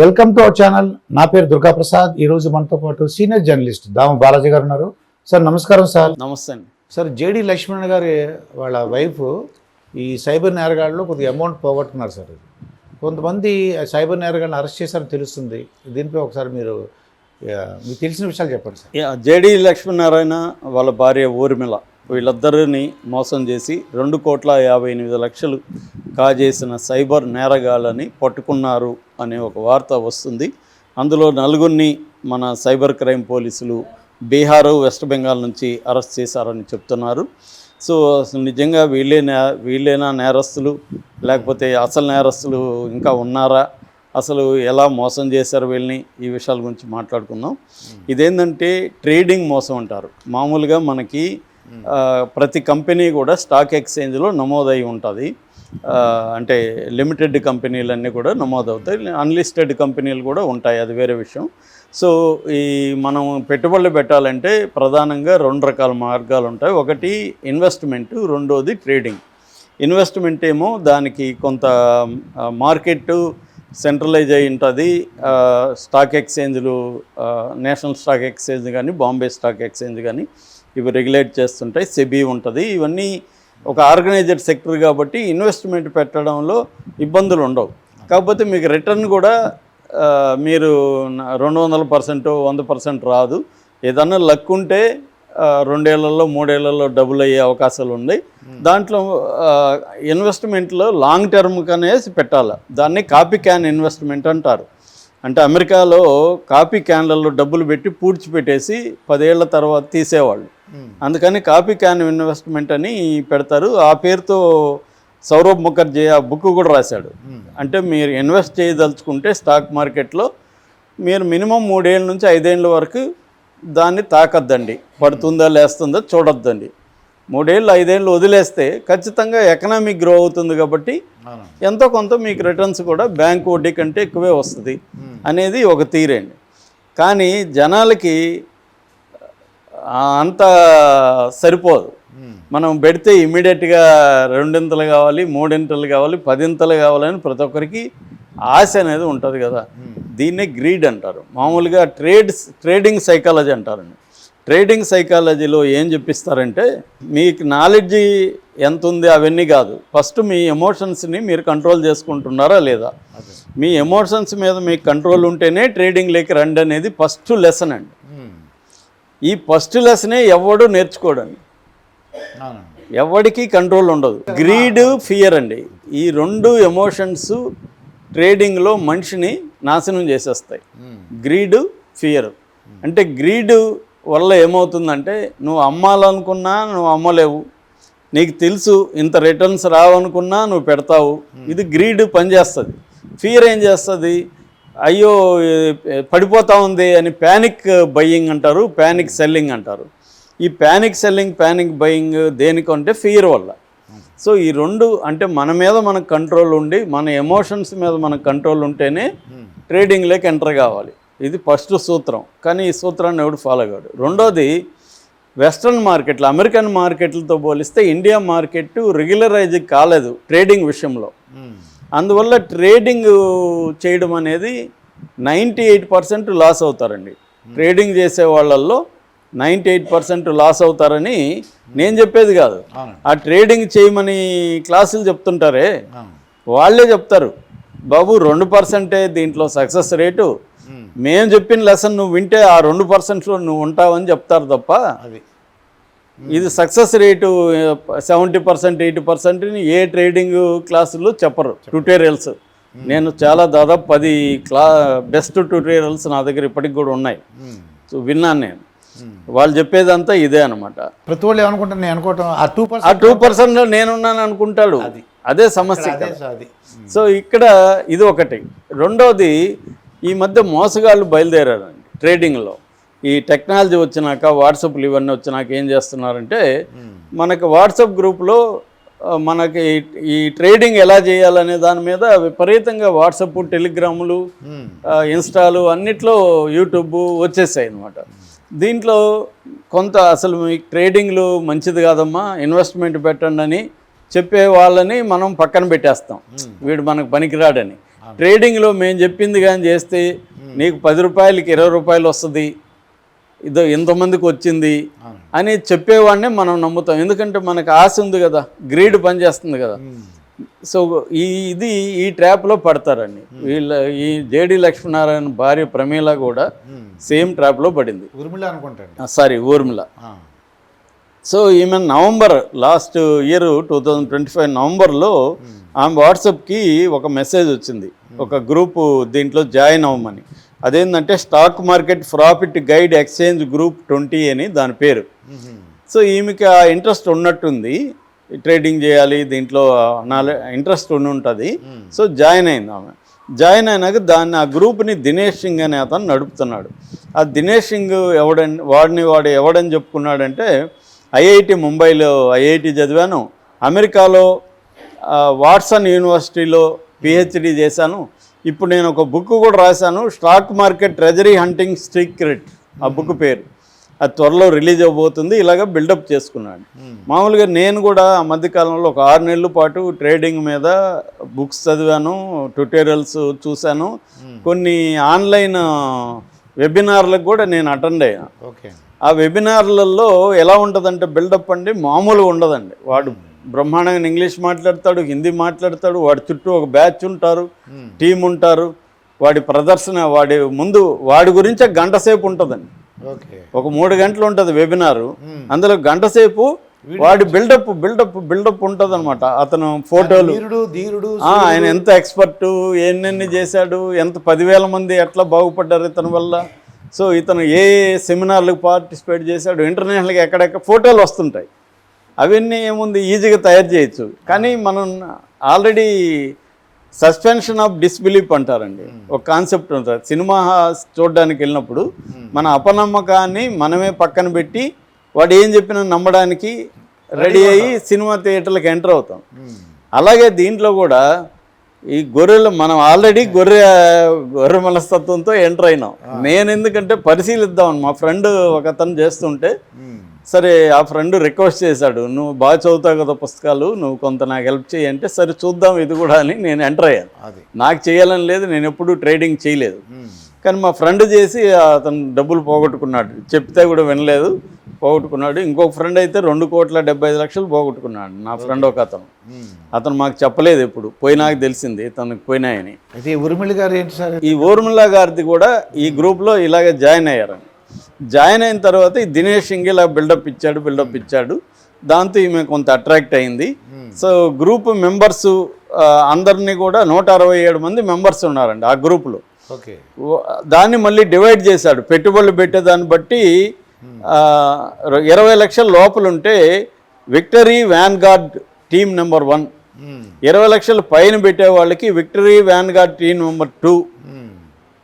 Welcome to our channel నా పేరు దుర్గా ప్రసాద్. ఈ రోజు మనతో పాటు సీనియర్ జర్నలిస్ట్ దామ బాలాజీ గారు ఉన్నారు. సార్ నమస్కారం సార్ నమస్తే అండి. సార్ జేడి లక్ష్మణ్ గారి వాళ్ళ వైఫ్ ఈ సైబర్ నేరగాళ్ళలో కొద్దిగా అమౌంట్ పోగొట్టుకున్నారు సార్ కొంతమంది సైబర్ నేరగాళ్ళని అరెస్ట్ చేశారని తెలుస్తుంది. దీనిపై ఒకసారి మీరు మీకు తెలిసిన విషయాలు చెప్పండి సార్ జేడి లక్ష్మీనారాయణ వాళ్ళ భార్య ఊర్మిళ వీళ్ళిద్దరిని మోసం చేసి రెండు కోట్ల యాభై ఎనిమిది లక్షలు కాజేసిన సైబర్ నేరగాళ్ళని పట్టుకున్నారు. అనే ఒక వార్త వస్తుంది. అందులో నలుగురిని మన సైబర్ క్రైమ్ పోలీసులు బీహార్ వెస్ట్ బెంగాల్ నుంచి అరెస్ట్ చేశారని చెప్తున్నారు. సో అసలు నిజంగా వీళ్ళే నే వీళ్ళేనా నేరస్తులు? లేకపోతే అసలు నేరస్తులు ఇంకా ఉన్నారా? అసలు ఎలా మోసం చేశారు వీళ్ళని? ఈ విషయాల గురించి మాట్లాడుకుందాం. ఇదేంటంటే ట్రేడింగ్ మోసం అంటారు. మామూలుగా మనకి ప్రతి కంపెనీ కూడా స్టాక్ ఎక్స్చేంజ్లో నమోదై ఉంటుంది. అంటే లిమిటెడ్ కంపెనీలన్నీ కూడా నమోదవుతాయి. అన్లిస్టెడ్ కంపెనీలు కూడా ఉంటాయి. అది వేరే విషయం. సో ఈ మనం పెట్టుబడులు పెట్టాలంటే ప్రధానంగా రెండు రకాల మార్గాలు ఉంటాయి. ఒకటి ఇన్వెస్ట్మెంట్ రెండోది ట్రేడింగ్. ఇన్వెస్ట్మెంట్ ఏమో దానికి కొంత మార్కెట్టు మార్కెట్ సెంట్రలైజ్ అయి ఉంటుంది. స్టాక్ ఎక్స్చేంజ్లు నేషనల్ స్టాక్ ఎక్స్చేంజ్ కానీ బాంబే స్టాక్ ఎక్స్చేంజ్ కానీ ఇవి రెగ్యులేట్ చేస్తుంటాయి. సెబీ ఉంటుంది. ఇవన్నీ ఒక ఆర్గనైజర్ సెక్టర్ కాబట్టి ఇన్వెస్ట్మెంట్ పెట్టడంలో ఇబ్బందులు ఉండవు. కాకపోతే మీకు రిటర్న్ కూడా మీరు రెండు వందల పర్సెంట్ వంద పర్సెంట్ రాదు. ఏదన్నా లక్ ఉంటే రెండేళ్ళలో మూడేళ్ళలో డబుల్ అయ్యే అవకాశాలు ఉన్నాయి. దాంట్లో ఇన్వెస్ట్మెంట్లో లాంగ్ టర్మ్ కనేసి పెట్టాలి. దాన్ని కాపీ క్యాన్ ఇన్వెస్ట్మెంట్ అంటారు. అంటే అమెరికాలో కాపీ క్యాన్లలో డబ్బులు పెట్టి పూడ్చిపెట్టేసి పదేళ్ళ తర్వాత తీసేవాళ్ళు. అందుకని కాపీ క్యాన్ ఇన్వెస్ట్మెంట్ అని పెడతారు. ఆ పేరుతో సౌరభ్ ముఖర్జీ ఆ బుక్ కూడా రాశాడు. అంటే మీరు ఇన్వెస్ట్ చేయదలుచుకుంటే స్టాక్ మార్కెట్లో మీరు మినిమం మూడేళ్ళ నుంచి ఐదేళ్ళ వరకు దాన్ని తాకద్దండి. పడుతుందా లేస్తుందా చూడొద్దండి. మూడేళ్ళు ఐదేళ్ళు వదిలేస్తే ఖచ్చితంగా ఎకనామిక్ గ్రో అవుతుంది కాబట్టి ఎంతో కొంత మీకు రిటర్న్స్ కూడా బ్యాంక్ వడ్డీ కంటే ఎక్కువే వస్తుంది అనేది ఒక తీరండి. కానీ జనాలకి అంత సరిపోదు. మనం పెడితే ఇమీడియట్గా రెండింతలు కావాలి మూడింతలు కావాలి పదింతలు కావాలని ప్రతి ఒక్కరికి ఆశ అనేది ఉంటుంది కదా. దీన్నే గ్రీడ్ అంటారు. మామూలుగా ట్రేడ్స్ ట్రేడింగ్ సైకాలజీ అంటారండి ట్రేడింగ్ సైకాలజీలో ఏం చెప్పిస్తారంటే మీకు నాలెడ్జ్ ఎంత ఉంది అవన్నీ కాదు. ఫస్ట్ మీ ఎమోషన్స్ని మీరు కంట్రోల్ చేసుకుంటున్నారా లేదా? మీ ఎమోషన్స్ మీద మీకు కంట్రోల్ ఉంటేనే ట్రేడింగ్ లేక రండి అనేది ఫస్ట్ లెసన్ అండి. ఈ ఫస్ట్ లెసనే ఎవడు నేర్చుకోడండి. ఎవడికి కంట్రోల్ ఉండదు. గ్రీడ్ ఫియర్ అండి. ఈ రెండు ఎమోషన్స్ ట్రేడింగ్లో మనిషిని నాశనం చేసేస్తాయి. Greed fear. అంటే గ్రీడ్ వల్ల ఏమవుతుందంటే నువ్వు అమ్మాలనుకున్నా నువ్వు అమ్మలేవు. నీకు తెలుసు ఇంత రిటర్న్స్ రావనుకున్నా నువ్వు పెడతావు. ఇది గ్రీడ్ పనిచేస్తుంది. ఫియర్ ఏం చేస్తుంది? అయ్యో పడిపోతూ పడిపోతా ఉంది అని ప్యానిక్ బయ్యింగ్ అంటారు ప్యానిక్ సెల్లింగ్ అంటారు. ఈ ప్యానిక్ సెల్లింగ్ ప్యానిక్ బయ్యింగ్ దేనికంటే ఫియర్ వల్ల. సో ఈ రెండు అంటే మన మీద మనకు కంట్రోల్ ఉండి మన ఎమోషన్స్ మీద మనకు కంట్రోల్ ఉంటేనే ట్రేడింగ్లోకి ఎంటర్ కావాలి. ఇది ఫస్ట్ సూత్రం. కానీ ఈ సూత్రాన్ని ఎవడు ఫాలో కాడు? రెండోది వెస్ట్రన్ మార్కెట్లు అమెరికన్ మార్కెట్లతో పోలిస్తే ఇండియా మార్కెట్ రెగ్యులరైజ్ కాలేదు ట్రేడింగ్ విషయంలో. Hmm. అందువల్ల ట్రేడింగ్ చేయడం అనేది నైంటీ ఎయిట్ పర్సెంట్ లాస్ అవుతారండి. ట్రేడింగ్ చేసే వాళ్ళల్లో నైంటీ ఎయిట్ పర్సెంట్ లాస్ అవుతారని నేను చెప్పేది కాదు. ఆ ట్రేడింగ్ చేయమని క్లాసులు చెప్తుంటారే వాళ్ళే చెప్తారు. బాబు రెండు పర్సెంటే దీంట్లో సక్సెస్ రేటు. మేము చెప్పిన లెసన్ నువ్వు వింటే ఆ రెండు పర్సెంట్లో నువ్వు ఉంటావని చెప్తారు తప్ప అది. ఇది success rate seventy percent eighty percent ఏ ట్రేడింగ్ క్లాసుల్లో చెప్పరు. ట్యూటోరియల్స్ నేను చాలా దాదాపు పది క్లా బెస్ట్ ట్యూటోరియల్స్ నా దగ్గర ఇప్పటికి కూడా ఉన్నాయి. సో విన్నాను నేను. వాళ్ళు చెప్పేదంతా ఇదే అనమాట ప్రతి వాళ్ళు ఏమనుకుంటారు? నేను అనుకోవటం ఆ టూ ఆ పర్సెంట్ టూ పర్సెంట్ నేనున్నాను అనుకుంటాడు. అదే. సమస్య సో ఇక్కడ ఇది ఒకటి. రెండోది ఈ మధ్య మోసగాళ్ళు బయలుదేరారండి ట్రేడింగ్లో ఈ టెక్నాలజీ వచ్చినాక వాట్సాప్లు ఇవన్నీ వచ్చినాక ఏం చేస్తున్నారంటే మనకి వాట్సాప్ గ్రూప్లో మనకి ఈ ట్రేడింగ్ ఎలా చేయాలనే దాని మీద విపరీతంగా వాట్సాప్ టెలిగ్రాములు ఆ, ఇన్స్టాలు అన్నిట్లో యూట్యూబ్ వచ్చేసాయి అనమాట దీంట్లో కొంత అసలు మీ ట్రేడింగ్లు మంచిది కాదమ్మా ఇన్వెస్ట్మెంట్ పెట్టండి అని చెప్పే వాళ్ళని మనం పక్కన పెట్టేస్తాం. వీడు మనకు పనికిరాడని. ట్రేడింగ్లో మేము చెప్పింది కానీ చేస్తే నీకు పది రూపాయలకి ఇరవై రూపాయలు వస్తుంది. ఇదో ఎంతమందికి వచ్చింది. అని చెప్పేవాడినే మనం నమ్ముతాం. ఎందుకంటే మనకు ఆశ ఉంది కదా గ్రీడ్ పనిచేస్తుంది కదా. సో ఈ ఇది ఈ ట్రాప్లో పడతారండి. వీళ్ళ ఈ జేడి లక్ష్మీనారాయణ భార్య ప్రమీల కూడా సేమ్ ట్రాప్లో పడింది. ఉర్మిళ అనుకుంటాండి. సారీ ఊర్మిళ. సో ఈమె November last year two thousand twenty five నవంబర్లో ఆమె వాట్సాప్కి ఒక మెసేజ్ వచ్చింది. ఒక గ్రూప్ దీంట్లో జాయిన్ అవ్వమని. అదేంటంటే stock market profit guide exchange group twenty అని దాని పేరు. సో ఈమెకి ఆ ఇంట్రెస్ట్ ఉన్నట్టుంది. ట్రేడింగ్ చేయాలి దీంట్లో నాలే ఇంట్రెస్ట్ ఉండి ఉంటుంది. సో జాయిన్ అయింది ఆమె. జాయిన్ అయినాక దాన్ని ఆ గ్రూప్ని దినేష్ సింగ్ అనే అతను నడుపుతున్నాడు. ఆ దినేష్ సింగ్ ఎవడని వాడిని వాడు ఎవడని చెప్పుకున్నాడంటే ఐఐటి ముంబైలో ఐఐటి చదివాను. అమెరికాలో వాట్సన్ యూనివర్సిటీలో పిహెచ్డి చేశాను. ఇప్పుడు నేను ఒక బుక్ కూడా రాశాను stock market treasury hunting secret ఆ బుక్ పేరు. అది త్వరలో రిలీజ్ అవబోతుంది ఇలాగ బిల్డప్ చేసుకున్నాడు మామూలుగా నేను కూడా ఆ మధ్యకాలంలో ఒక ఆరు నెలల పాటు ట్రేడింగ్ మీద బుక్స్ చదివాను ట్యూటోరియల్స్ చూశాను. కొన్ని ఆన్లైన్ వెబినార్లకు కూడా నేను అటెండ్ అయ్యాను ఆ వెబినార్లలో ఎలా ఉంటుందంటే బిల్డప్ అండి మామూలుగా ఉండదండి వాడు బ్రహ్మాండంగా ఇంగ్లీష్ మాట్లాడతాడు హిందీ మాట్లాడతాడు వాడి చుట్టూ ఒక బ్యాచ్ ఉంటారు టీం ఉంటారు వాడి ప్రదర్శన వాడి ముందు వాడి గురించే గంట సేపు ఉంటుందండి. ఒక మూడు గంటలు ఉంటుంది వెబినారు. అందులో గంట సేపు వాడి బిల్డప్ బిల్డప్ బిల్డప్ ఉంటుంది అనమాట అతను ఫోటోలు. ఆయన ఎంత ఎక్స్పర్ట్ ఎన్నెన్ని చేశాడు ఎంత పదివేల మంది ఎట్లా బాగుపడ్డారు ఇతని వల్ల. సో ఇతను ఏ సెమినార్లకు పార్టిసిపేట్ చేశాడు ఇంటర్నేషనల్గా ఎక్కడెక్కడ ఫోటోలు వస్తుంటాయి. అవన్నీ ఏముంది? ఈజీగా తయారు చేయొచ్చు. కానీ మనం ఆల్రెడీ సస్పెన్షన్ ఆఫ్ డిస్బిలీఫ్ అంటారండి. ఒక కాన్సెప్ట్ ఉంటుంది. సినిమా చూడడానికి వెళ్ళినప్పుడు మన అపనమ్మకాన్ని మనమే పక్కన పెట్టి వాడు ఏం చెప్పినా నమ్మడానికి రెడీ అయ్యి సినిమా థియేటర్లకు ఎంటర్ అవుతాం. అలాగే దీంట్లో కూడా ఈ గొర్రెలు మనం ఆల్రెడీ గొర్రె గొర్రె మనస్తత్వంతో ఎంటర్ అయినాం. నేను ఎందుకంటే పరిశీలిద్దామని మా ఫ్రెండ్ ఒక అతను చేస్తుంటే సరే ఆ ఫ్రెండ్ రిక్వెస్ట్ చేశాడు నువ్వు బాగా చదువుతావు కదా పుస్తకాలు నువ్వు కొంత నాకు హెల్ప్ చేయి అంటే సరే చూద్దాం ఇది కూడా అని నేను ఎంటర్ అయ్యాను. అది. నాకు చేయాలని లేదు నేను ఎప్పుడూ ట్రేడింగ్ చేయలేదు. కానీ మా ఫ్రెండ్ చేసి అతను డబ్బులు పోగొట్టుకున్నాడు. చెప్తే కూడా వినలేదు పోగొట్టుకున్నాడు. ఇంకొక ఫ్రెండ్ అయితే రెండు కోట్ల డెబ్బై ఐదు లక్షలు పోగొట్టుకున్నాడు నా ఫ్రెండ్ ఒక అతను. అతను మాకు చెప్పలేదు ఎప్పుడు పోయినాక తెలిసింది తనకు పోయినాయని. అయితే ఈ ఉర్మిళ గారు ఏంటి సార్? ఈ ఊర్మిళ గారిది కూడా ఈ గ్రూప్లో ఇలాగే జాయిన్ అయ్యారండి జాయిన్ అయిన తర్వాత ఈ దినేష్ సింగ్ ఇలా బిల్డప్ ఇచ్చాడు బిల్డప్ ఇచ్చాడు. దాంతో ఈమె కొంత అట్రాక్ట్ అయింది. సో గ్రూప్ మెంబర్స్ అందరినీ కూడా నూట అరవై ఏడు మంది మెంబర్స్ ఉన్నారండి ఆ గ్రూప్లో. దాన్ని మళ్ళీ డివైడ్ చేశాడు. పెట్టుబడులు పెట్టేదాన్ని బట్టి ఆ, ఇరవై లక్షల లోపల ఉంటే victory vanguard team number one. మ్మ్. ఇరవై లక్షల పైన పెట్టే వాళ్ళకి victory vanguard team number two.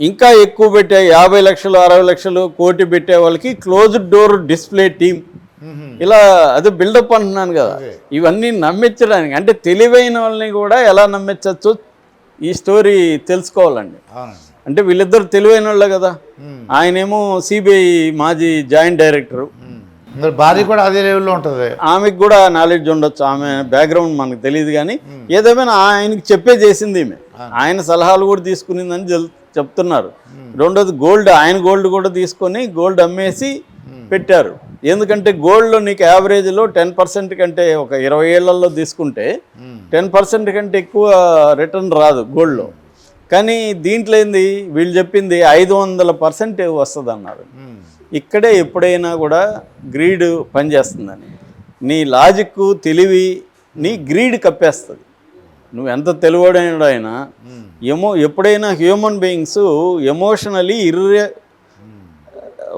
ఇంకా ఎక్కువ పెట్టే యాభై లక్షలు అరవై లక్షలు కోటి పెట్టే వాళ్ళకి క్లోజ్డ్ డోర్ డిస్ప్లే టీం మ్మ్. ఇలా అదే బిల్డప్ అంటున్నాను కదా. ఇవన్నీ నమ్మించడానికి అంటే తెలివైన వాళ్ళని కూడా ఎలా నమ్మించవచ్చు ఈ స్టోరీ తెలుసుకోవాలండి. అంటే వీళ్ళిద్దరు తెలివైన వాళ్ళే కదా. ఆయనేమో సిబిఐ మాజీ జాయింట్ డైరెక్టరు భార్య కూడా అదే లెవెల్లో ఉంటుంది. ఆమెకు కూడా నాలెడ్జ్ ఉండొచ్చు. ఆమె బ్యాక్గ్రౌండ్ మనకు తెలియదు కానీ ఏదేమైనా ఆయనకి చెప్పే చేసింది ఈమె. ఆయన సలహాలు కూడా తీసుకునిందని చెల్- చెప్తున్నారు. రెండోది గోల్డ్ ఆయన గోల్డ్ కూడా తీసుకొని గోల్డ్ అమ్మేసి పెట్టారు. ఎందుకంటే గోల్డ్లో నీకు యావరేజ్లో టెన్ పర్సెంట్ కంటే ఒక ఇరవై ఏళ్ళలో తీసుకుంటే టెన్ పర్సెంట్ కంటే ఎక్కువ రిటర్న్ రాదు గోల్డ్లో. కానీ దీంట్లో ఏంది? వీళ్ళు చెప్పింది ఐదు వందల పర్సెంట్ వస్తుంది అన్నారు. ఇక్కడే ఎప్పుడైనా కూడా గ్రీడ్ పనిచేస్తుందని. నీ లాజిక్ తెలివి నీ గ్రీడ్ కప్పేస్తుంది. నువ్వు ఎంత తెలివడైనా ఎమో ఎప్పుడైనా హ్యూమన్ బీయింగ్స్ ఎమోషనలీ ఇర్రే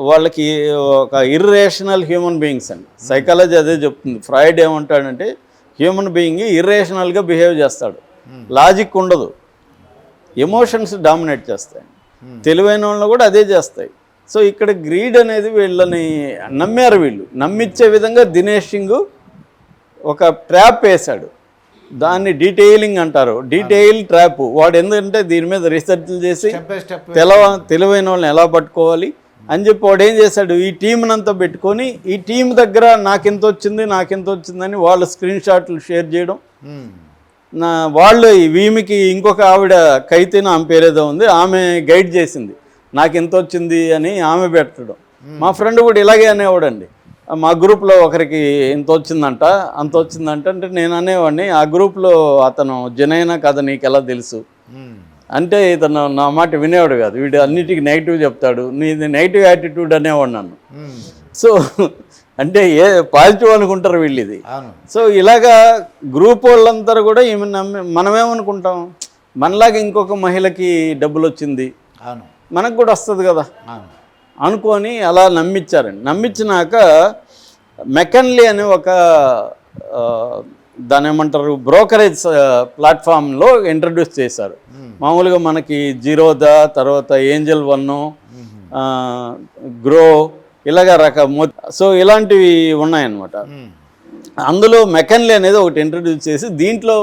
వాళ్ళకి ఒక ఇర్రేషనల్ హ్యూమన్ బీయింగ్స్ అండి. సైకాలజీ అదే చెప్తుంది. ఫ్రాయిడ్ ఏమంటాడంటే హ్యూమన్ బీయింగ్ ఇర్రేషనల్గా బిహేవ్ చేస్తాడు. లాజిక్ ఉండదు. ఎమోషన్స్ డామినేట్ చేస్తాయి. తెలివైన వాళ్ళని కూడా అదే చేస్తాయి. సో ఇక్కడ గ్రీడ్ అనేది వీళ్ళని నమ్మారు వీళ్ళు. నమ్మించే విధంగా దినేష్ సింగ్ ఒక ట్రాప్ వేశాడు. దాన్ని డీటెయిలింగ్ అంటారు. డీటెయిల్ ట్రాప్ వాడు ఎందుకంటే దీని మీద రీసెర్చ్లు చేసి తెలవ తెలివైన వాళ్ళని ఎలా పట్టుకోవాలి అని చెప్పి వాడు ఏం చేశాడు? ఈ టీంనంతా పెట్టుకొని ఈ టీం దగ్గర నాకెంత వచ్చింది నాకెంత వచ్చిందని వాళ్ళ స్క్రీన్ షాట్లు షేర్ చేయడం. మ్మ్. నా వాళ్ళు వీమికి ఇంకొక ఆవిడ కైతేన ఆమె పేరేదో ఉంది ఆమె గైడ్ చేసింది. నాకు ఎంత వచ్చింది అని ఆమె పెట్టడం. మా ఫ్రెండ్ కూడా ఇలాగే అనేవాడండి. మా గ్రూప్లో ఒకరికి ఇంత వచ్చిందంట అంత వచ్చిందంట అంటే నేను అనేవాడిని ఆ గ్రూప్లో అతను జనైనా కథ నీకు ఎలా తెలుసు? మ్మ్. అంటే ఇతను నా మాట వినేవాడు కాదు వీడు అన్నిటికీ నెగిటివ్ చెప్తాడు నీది నెగిటివ్ యాటిట్యూడ్ అనేవాడు నన్ను. మ్మ్. సో అంటే ఏ పాజిటివ్ అనుకుంటారు వీళ్ళు ఇది సో ఇలాగా గ్రూప్ వాళ్ళందరూ కూడా ఈమె నమ్మి మనమేమనుకుంటాం? మనలాగా ఇంకొక మహిళకి డబ్బులు వచ్చింది. మనకు కూడా వస్తుంది కదా. అనుకొని అలా నమ్మించారండి నమ్మించినాక మెకన్లీ అనే ఒక దాని ఏమంటారు బ్రోకరేజ్ ప్లాట్ఫామ్లో ఇంట్రడ్యూస్ చేశారు. మామూలుగా మనకి జీరోదా తర్వాత ఏంజల్ వన్ గ్రో ఇలాగ రక సో ఇలాంటివి ఉన్నాయన్నమాట. అందులో మెకన్లీ అనేది ఒకటి ఇంట్రడ్యూస్ చేసి దీంట్లో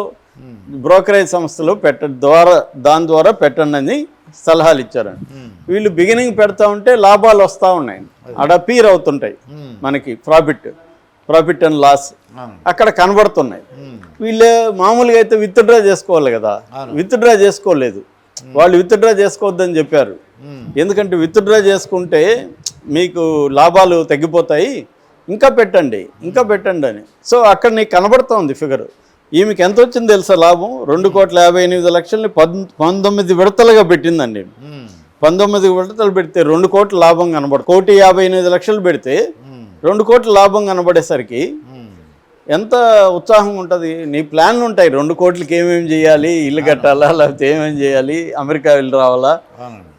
బ్రోకరేజ్ సంస్థలు పెట్ట ద్వారా దాని ద్వారా పెట్టండి అని సలహాలు ఇచ్చారండి. వీళ్ళు బిగినింగ్ పెడతా ఉంటే లాభాలు వస్తూ ఉన్నాయి అక్కడ పీర్ అవుతుంటాయి. మనకి ప్రాఫిట్ ప్రాఫిట్ అండ్ లాస్ అక్కడ కనబడుతున్నాయి. వీళ్ళు మామూలుగా అయితే విత్డ్రా చేసుకోవాలి కదా విత్డ్రా చేసుకోలేదు వాళ్ళు విత్డ్రా చేసుకోవద్దని చెప్పారు. ఎందుకంటే విత్డ్రా చేసుకుంటే మీకు లాభాలు తగ్గిపోతాయి ఇంకా పెట్టండి ఇంకా పెట్టండి అని సో అక్కడ నీకు కనబడుతోంది ఫిగర్ ఈమెకి ఎంత వచ్చింది తెలుసా లాభం? రెండు కోట్ల యాభై ఎనిమిది లక్షల్ని పద్ పంతొమ్మిది విడతలుగా పెట్టిందండి. మ్మ్. పంతొమ్మిది విడతలు పెడితే రెండు కోట్ల లాభం కనబడు కోటి యాభై ఎనిమిది లక్షలు పెడితే. రెండు కోట్ల లాభం కనబడేసరికి. ఎంత ఉత్సాహం ఉంటుంది? నీ ప్లాన్లు ఉంటాయి. రెండు కోట్లకి ఏమేమి చేయాలి? ఇల్లు కట్టాలా? లేకపోతే ఏమేమి చేయాలి? అమెరికా వెళ్ళి రావాలా?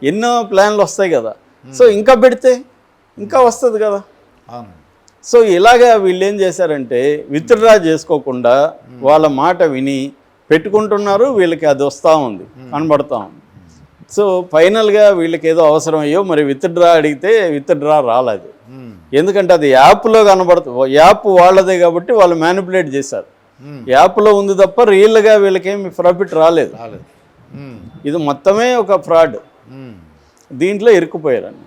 ఎన్నో ప్లాన్లు వస్తాయి కదా. సో ఇంకా పెడితే ఇంకా వస్తుంది కదా. సో ఇలాగా వీళ్ళు ఏం చేశారంటే విత్డ్రా చేసుకోకుండా వాళ్ళ మాట విని పెట్టుకుంటున్నారు వీళ్ళకి అది వస్తూ ఉంది కనబడతా ఉంది సో ఫైనల్గా వీళ్ళకి ఏదో అవసరం అయ్యో మరి విత్డ్రా అడిగితే విత్డ్రా రాలేదు. ఎందుకంటే అది యాప్లో కనబడుతుంది యాప్ వాళ్ళదే కాబట్టి వాళ్ళు మ్యానిపులేట్ చేశారు. యాప్లో ఉంది తప్ప రియల్గా వీళ్ళకేమి ప్రాఫిట్ రాలేదు. ఇది మొత్తమే ఒక ఫ్రాడ్. దీంట్లో ఇరుక్కుపోయారండి.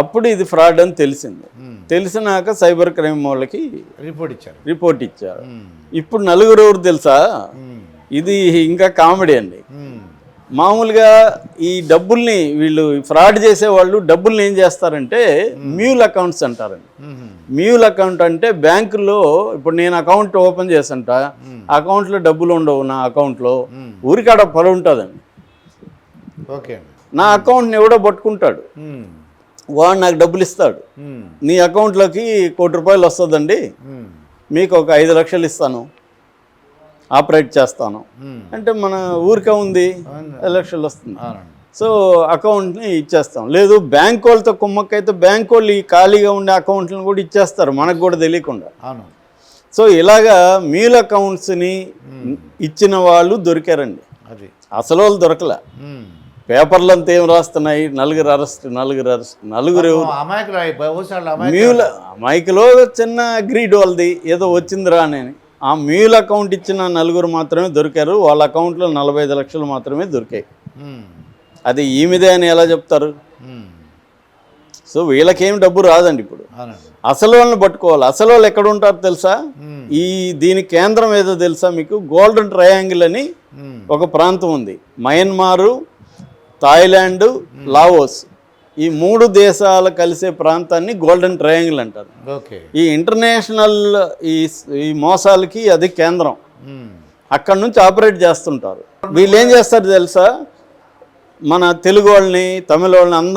అప్పుడు ఇది ఫ్రాడ్ అని తెలిసింది. తెలిసినాక సైబర్ క్రైమ్ వాళ్ళకి రిపోర్ట్ ఇచ్చారు రిపోర్ట్ ఇచ్చారు. ఇప్పుడు నలుగురు ఎవరు తెలుసా. ఇది ఇంకా కామెడీ అండి మ్మ్. మామూలుగా ఈ డబ్బుల్ని వీళ్ళు ఫ్రాడ్ చేసే వాళ్ళు డబ్బుల్ని ఏం చేస్తారంటే మ్యూల్ అకౌంట్స్ అంటారండి. మ్యూల్ అకౌంట్ అంటే బ్యాంకులో ఇప్పుడు నేను అకౌంట్ ఓపెన్ చేసంట అకౌంట్లో డబ్బులు ఉండవు నా అకౌంట్లో ఊరికాడ పని ఉంటుందండి ఓకే అండి నా అకౌంట్ని ఎవడో పట్టుకుంటాడు. వాడు నాకు డబ్బులు ఇస్తాడు. నీ అకౌంట్లోకి కోటి రూపాయలు వస్తుందండి. మీకు ఒక ఐదు లక్షలు ఇస్తాను. ఆపరేట్ చేస్తాను. అంటే మన ఊరికే ఉంది. ఐదు లక్షలు వస్తుంది. సో అకౌంట్ని ఇచ్చేస్తాం. లేదు బ్యాంక్ వాళ్ళతో కుమ్మక్కైతే బ్యాంక్ వాళ్ళు ఈ ఖాళీగా ఉండే అకౌంట్లను కూడా ఇచ్చేస్తారు. మనకు కూడా తెలియకుండా. సో ఇలాగా మీల్ అకౌంట్స్ని ఇచ్చిన వాళ్ళు దొరికారండి. అది. అసలు వాళ్ళు దొరకలే. పేపర్లు అంతా ఏం రాస్తున్నాయి? నలుగురు అరెస్ట్ నలుగురు అరెస్ట్ నలుగురు మైక్లో చిన్న గ్రీడ్ వాళ్ళది ఏదో వచ్చిందిరా అని. ఆ మ్యూల్ అకౌంట్ ఇచ్చిన నలుగురు మాత్రమే దొరికారు వాళ్ళ అకౌంట్లో నలభై ఐదు లక్షలు మాత్రమే దొరికాయి. అది ఈమెదే అని ఎలా చెప్తారు. సో వీళ్ళకేం డబ్బు రాదండి ఇప్పుడు. అసలు వాళ్ళని పట్టుకోవాలి. అసలు వాళ్ళు ఎక్కడ ఉంటారు తెలుసా. ఈ దీని కేంద్రం ఏదో తెలుసా మీకు? గోల్డెన్ ట్రయాంగిల్ అని. ఒక ప్రాంతం ఉంది. మయన్మారు థాయిలాండ్ లావోస్ ఈ మూడు దేశాలు కలిసే ప్రాంతాన్ని గోల్డెన్ ట్రయాంగిల్ అంటారు. ఓకే. ఈ ఇంటర్నేషనల్ ఈ ఈ మోసాలకి అది కేంద్రం. అక్కడ నుంచి ఆపరేట్ చేస్తుంటారు. వీళ్ళు ఏం చేస్తారు తెలుసా? మన తెలుగు వాళ్ళని తమిళ వాళ్ళని అందరూ